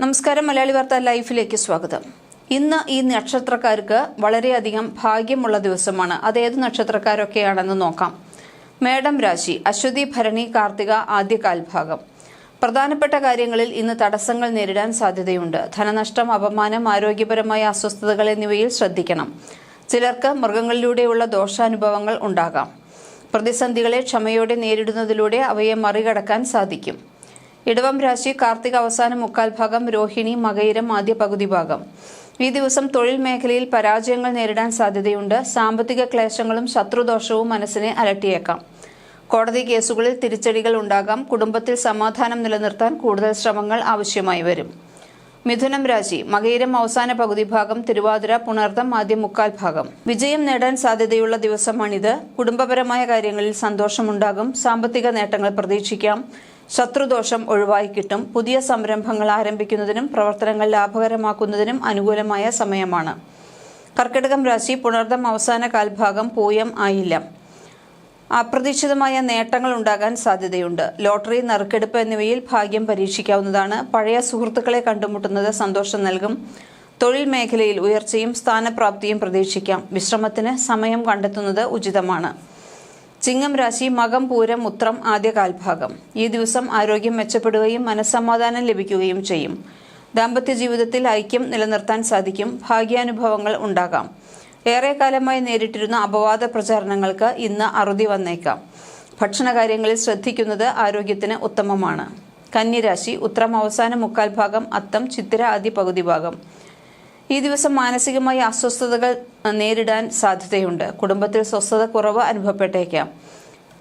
നമസ്കാരം മലയാളി വാർത്ത ലൈഫിലേക്ക് സ്വാഗതം. ഇന്ന് ഈ നക്ഷത്രക്കാർക്ക് വളരെയധികം ഭാഗ്യമുള്ള ദിവസമാണ്. അത് ഏത് നക്ഷത്രക്കാരൊക്കെയാണെന്ന് നോക്കാം. മേടം രാശി അശ്വതി ഭരണി കാർത്തിക ആദ്യ കാൽഭാഗം. പ്രധാനപ്പെട്ട കാര്യങ്ങളിൽ ഇന്ന് തടസ്സങ്ങൾ നേരിടാൻ സാധ്യതയുണ്ട്. ധനനഷ്ടം അപമാനം ആരോഗ്യപരമായ അസ്വസ്ഥതകൾ എന്നിവയിൽ ശ്രദ്ധിക്കണം. ചിലർക്ക് മൃഗങ്ങളിലൂടെയുള്ള ദോഷാനുഭവങ്ങൾ ഉണ്ടാകാം. പ്രതിസന്ധികളെ ക്ഷമയോടെ നേരിടുന്നതിലൂടെ അവയെ മറികടക്കാൻ സാധിക്കും. ഇടവം രാശി കാർത്തിക അവസാന മുക്കാൽ ഭാഗം രോഹിണി മകയിരം ആദ്യ പകുതി ഭാഗം. ഈ ദിവസം തൊഴിൽ മേഖലയിൽ പരാജയങ്ങൾ നേരിടാൻ സാധ്യതയുണ്ട്. സാമ്പത്തിക ക്ലേശങ്ങളും ശത്രുദോഷവും മനസ്സിനെ അലട്ടിയേക്കാം. കോടതി കേസുകളിൽ തിരിച്ചടികൾ ഉണ്ടാകാം. കുടുംബത്തിൽ സമാധാനം നിലനിർത്താൻ കൂടുതൽ ശ്രമങ്ങൾ ആവശ്യമായി വരും. മിഥുനം രാശി മകയിരം അവസാന പകുതി ഭാഗം തിരുവാതിര പുണർദം ആദ്യ മുക്കാൽ ഭാഗം. വിജയം നേടാൻ സാധ്യതയുള്ള ദിവസമാണിത്. കുടുംബപരമായ കാര്യങ്ങളിൽ സന്തോഷമുണ്ടാകും. സാമ്പത്തിക നേട്ടങ്ങൾ പ്രതീക്ഷിക്കാം. ശത്രുദോഷം ഒഴിവായി കിട്ടും. പുതിയ സംരംഭങ്ങൾ ആരംഭിക്കുന്നതിനും പ്രവർത്തനങ്ങൾ ലാഭകരമാക്കുന്നതിനും അനുകൂലമായ സമയമാണ്. കർക്കിടകം രാശി പുണർദം അവസാന കാൽഭാഗം പൂയം ആയില്ല. അപ്രതീക്ഷിതമായ നേട്ടങ്ങൾ ഉണ്ടാകാൻ സാധ്യതയുണ്ട്. ലോട്ടറി നറുക്കെടുപ്പ് എന്നിവയിൽ ഭാഗ്യം പരീക്ഷിക്കാവുന്നതാണ്. പഴയ സുഹൃത്തുക്കളെ കണ്ടുമുട്ടുന്നത് സന്തോഷം നൽകും. തൊഴിൽ മേഖലയിൽ ഉയർച്ചയും സ്ഥാനപ്രാപ്തിയും പ്രതീക്ഷിക്കാം. വിശ്രമത്തിന് സമയം കണ്ടെത്തുന്നത് ഉചിതമാണ്. ചിങ്ങം രാശി മകം പൂരം ഉത്രം ആദ്യ കാൽഭാഗം. ഈ ദിവസം ആരോഗ്യം മെച്ചപ്പെടുകയും മനസ്സമാധാനം ലഭിക്കുകയും ചെയ്യും. ദാമ്പത്യ ജീവിതത്തിൽ ഐക്യം നിലനിർത്താൻ സാധിക്കും. ഭാഗ്യാനുഭവങ്ങൾ ഉണ്ടാകാം. ഏറെക്കാലമായി നേരിട്ടിരുന്ന അപവാദ പ്രചാരണങ്ങൾക്ക് ഇന്ന് അറുതി വന്നേക്കാം. ഭക്ഷണകാര്യങ്ങളിൽ ശ്രദ്ധിക്കുന്നത് ആരോഗ്യത്തിന് ഉത്തമമാണ്. കന്നിരാശി ഉത്രം അവസാന മുക്കാൽ ഭാഗം അത്തം ചിത്തിര ആദ്യ പകുതി ഭാഗം. ഈ ദിവസം മാനസികമായി അസ്വസ്ഥതകൾ നേരിടാൻ സാധ്യതയുണ്ട്. കുടുംബത്തിൽ സ്വസ്ഥത കുറവ് അനുഭവപ്പെട്ടേക്കാം.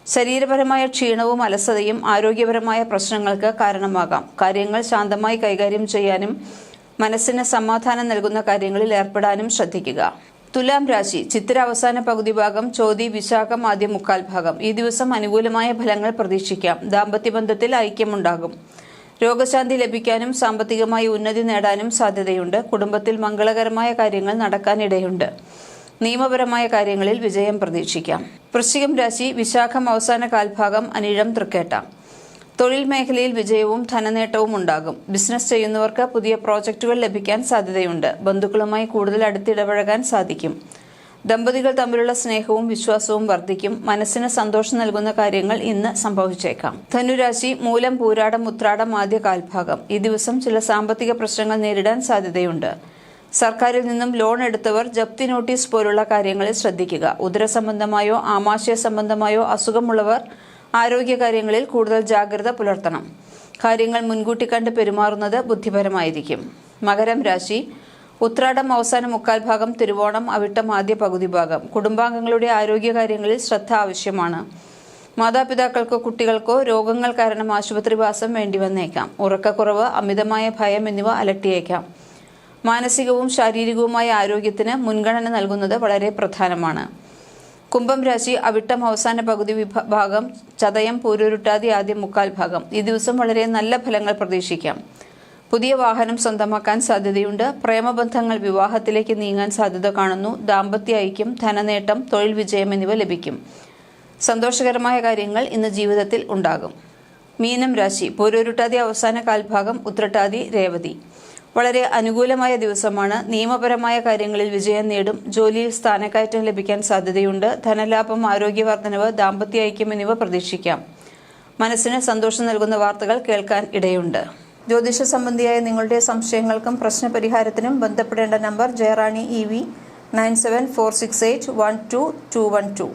ശരീരപരമായ ക്ഷീണവും അലസതയും ആരോഗ്യപരമായ പ്രശ്നങ്ങൾക്ക് കാരണമാകാം. കാര്യങ്ങൾ ശാന്തമായി കൈകാര്യം ചെയ്യാനും മനസ്സിന് സമാധാനം നൽകുന്ന കാര്യങ്ങളിൽ ഏർപ്പെടാനും ശ്രദ്ധിക്കുക. തുലാം രാശി ചിത്ര അവസാന പകുതി ഭാഗം ചോതി വിശാഖം ആദ്യ മുക്കാൽ ഭാഗം. ഈ ദിവസം അനുകൂലമായ ഫലങ്ങൾ പ്രതീക്ഷിക്കാം. ദാമ്പത്യ ബന്ധത്തിൽ ഐക്യമുണ്ടാകും. രോഗശാന്തി ലഭിക്കാനും സാമ്പത്തികമായി ഉന്നതി നേടാനും സാധ്യതയുണ്ട്. കുടുംബത്തിൽ മംഗളകരമായ കാര്യങ്ങൾ നടക്കാനിടയുണ്ട്. നിയമപരമായ കാര്യങ്ങളിൽ വിജയം പ്രതീക്ഷിക്കാം. വൃശ്ചികം രാശി വിശാഖം അവസാന കാൽഭാഗം അനിഴം തൃക്കേട്ട. തൊഴിൽ മേഖലയിൽ വിജയവും ധനനേട്ടവും ഉണ്ടാകും. ബിസിനസ് ചെയ്യുന്നവർക്ക് പുതിയ പ്രോജക്റ്റുകൾ ലഭിക്കാൻ സാധ്യതയുണ്ട്. ബന്ധുക്കളുമായി കൂടുതൽ അടുത്തിടപഴകാൻ സാധിക്കും. ദമ്പതികൾ തമ്മിലുള്ള സ്നേഹവും വിശ്വാസവും വർദ്ധിക്കും. മനസ്സിന് സന്തോഷം നൽകുന്ന കാര്യങ്ങൾ ഇന്ന് സംഭവിച്ചേക്കാം. ധനുരാശി മൂലം പൂരാടം ഉത്രാടം ആദ്യ കാൽഭാഗം. ഈ ദിവസം ചില സാമ്പത്തിക പ്രശ്നങ്ങൾ നേരിടാൻ സാധ്യതയുണ്ട്. സർക്കാരിൽ നിന്നും ലോൺ എടുത്തവർ ജപ്തി നോട്ടീസ് പോലുള്ള കാര്യങ്ങളിൽ ശ്രദ്ധിക്കുക. ഉദര സംബന്ധമായോ ആമാശയ സംബന്ധമായോ അസുഖമുള്ളവർ ആരോഗ്യകാര്യങ്ങളിൽ കൂടുതൽ ജാഗ്രത പുലർത്തണം. കാര്യങ്ങൾ മുൻകൂട്ടി കണ്ട് പെരുമാറുന്നത് ബുദ്ധിപരമായിരിക്കും. മകരം രാശി ഉത്രാടം അവസാന മുക്കാൽ ഭാഗം തിരുവോണം അവിട്ടം ആദ്യ പകുതി ഭാഗം. കുടുംബാംഗങ്ങളുടെ ആരോഗ്യകാര്യങ്ങളിൽ ശ്രദ്ധ ആവശ്യമാണ്. മാതാപിതാക്കൾക്കോ കുട്ടികൾക്കോ രോഗങ്ങൾ കാരണം ആശുപത്രിവാസം വേണ്ടിവന്നേക്കാം ഉറക്കക്കുറവ് അമിതമായ ഭയം എന്നിവ അലട്ടിയേക്കാം. മാനസികവും ശാരീരികവുമായ ആരോഗ്യത്തിന് മുൻഗണന നൽകുന്നത് വളരെ പ്രധാനമാണ്. കുംഭം രാശി അവിട്ടം അവസാന പകുതി വിഭാഗം ചതയം പൂരുരുട്ടാതി ആദ്യ മുക്കാൽ ഭാഗം. ഈ ദിവസം വളരെ നല്ല ഫലങ്ങൾ പ്രതീക്ഷിക്കാം. പുതിയ വാഹനം സ്വന്തമാക്കാൻ സാധ്യതയുണ്ട്. പ്രേമബന്ധങ്ങൾ വിവാഹത്തിലേക്ക് നീങ്ങാൻ സാധ്യത കാണുന്നു. ദാമ്പത്യ ഐക്യം ധനനേട്ടം തൊഴിൽ വിജയം എന്നിവ ലഭിക്കും. സന്തോഷകരമായ കാര്യങ്ങൾ ഇന്ന് ജീവിതത്തിൽ ഉണ്ടാകും. മീനം രാശി പൂരൂരുട്ടാതി അവസാന കാൽഭാഗം ഉത്രട്ടാതി രേവതി. വളരെ അനുകൂലമായ ദിവസമാണ്. നിയമപരമായ കാര്യങ്ങളിൽ വിജയം നേടും. ജോലിയിൽ സ്ഥാനക്കയറ്റം ലഭിക്കാൻ സാധ്യതയുണ്ട്. ധനലാഭം ആരോഗ്യവർദ്ധനവ് ദാമ്പത്യ ഐക്യം എന്നിവ പ്രതീക്ഷിക്കാം. മനസ്സിന് സന്തോഷം നൽകുന്ന വാർത്തകൾ കേൾക്കാൻ ഇടയുണ്ട്. ജ്യോതിഷ സംബന്ധിയായ നിങ്ങളുടെ സംശയങ്ങൾക്കും പ്രശ്നപരിഹാരത്തിനും ബന്ധപ്പെടേണ്ട number Jayarani E V nine seven four six eight one two two one two.